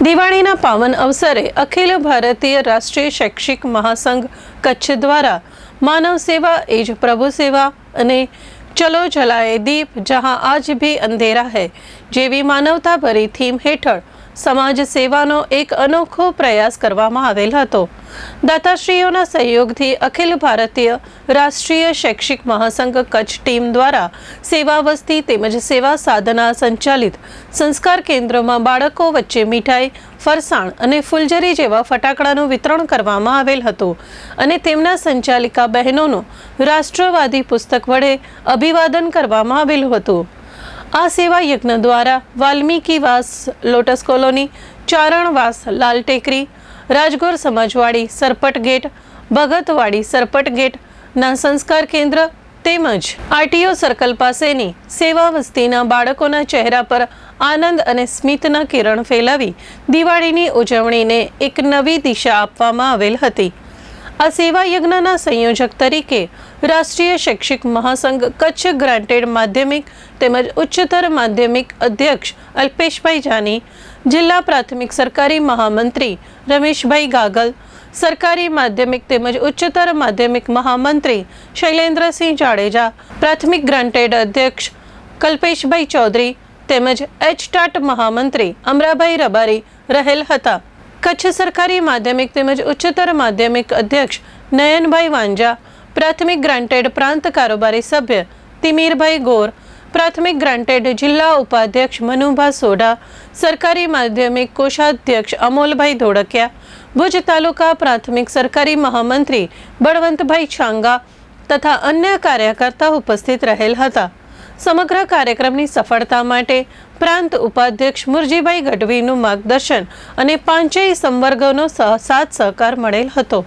દિવાળીના પાવન અવસરે અખિલ ભારતીય રાષ્ટ્રીય શૈક્ષિક મહાસંઘ કચ્છ દ્વારા માનવ સેવા, એ જ પ્રભુ સેવા અને ચલો જલાએ દીપ, જહાં આજ ભી અંધેરા હૈ, જેવી માનવતા ભરી થીમ હેઠળ સમાજ સેવાનો એક અનોખો પ્રયાસ કરવામાં આવેલ હતો. દાતાશ્રીઓના સહયોગથી અખિલ ભારતીય રાષ્ટ્રીય શૈક્ષિક મહાસંઘ કચ્છ ટીમ દ્વારા સેવા વસ્તી તેમજ સેવા સાધના સંચાલિત સંસ્કાર કેન્દ્રમાં બાળકો વચ્ચે મીઠાઈ, ફરસાણ અને ફૂલઝરી જેવા ફટાકડાનું વિતરણ કરવામાં આવેલ હતું અને તેમના સંચાલિકા બહેનોનું રાષ્ટ્રવાદી પુસ્તક વડે અભિવાદન કરવામાં આવેલું હતું. આ સેવા યજ્ઞ દ્વારા Valmiki Vas, lotus colony Charanvas Lal Tekri, Rajgor Samajwadi, Sarpat gate, Bhagatwadi Sarpat gate, ના સંસ્કાર કેન્દ્ર તેમજ આરટીઓ સર્કલ પાસેની સેવા વસ્તીના બાળકોના ચહેરા પર આનંદ અને સ્મિતના કિરણ ફેલાવી દિવાળીની ઉજવણીને એક નવી દિશા આપવામાં આવેલ હતી. આ સેવા યજ્ઞના સંયોજક તરીકે રાષ્ટ્રીય શૈક્ષિક મહાસંઘ કચ્છ ગ્રાન્ટેડ માધ્યમિક તેમજ ઉચ્ચતર માધ્યમિક અધ્યક્ષ અલ્પેશભાઈ જાની, જિલ્લા પ્રાથમિક સરકારી મહામંત્રી રમેશભાઈ ગાગલ, સરકારી માધ્યમિક તેમજ ઉચ્ચતર માધ્યમિક મહામંત્રી શૈલેન્દ્રસિંહ જાડેજા, પ્રાથમિક ગ્રાન્ટેડ અધ્યક્ષ કલ્પેશભાઈ ચૌધરી તેમજ એચટાટ મહામંત્રી અમરાભાઈ રબારી રહેલ હતા. કચ્છ સરકારી માધ્યમિક તેમજ ઉચ્ચતર માધ્યમિક અધ્યક્ષ નયનભાઈ વાંજા પ્રાથમિક ગ્રાન્ટેડ પ્રાંત કારોબારી સભ્ય તિમીરભાઈ ગોર, પ્રાથમિક ગ્રાન્ટેડ જિલ્લા ઉપાધ્યક્ષ મનુભા સોઢા, સરકારી માધ્યમિક કોષાધ્યક્ષ અમોલભાઈ ધોળકિયા, ભુજ તાલુકા પ્રાથમિક સરકારી મહામંત્રી બળવંતભાઈ છાંગા તથા અન્ય કાર્યકર્તા ઉપસ્થિત રહેલ હતા. સમગ્ર કાર્યક્રમની સફળતા માટે પ્રાંત ઉપાધ્યક્ષ મુરજીભાઈ ગઢવીનું માર્ગદર્શન અને પાંચેય સંવર્ગોનો સાથ સહકાર મળેલ હતો.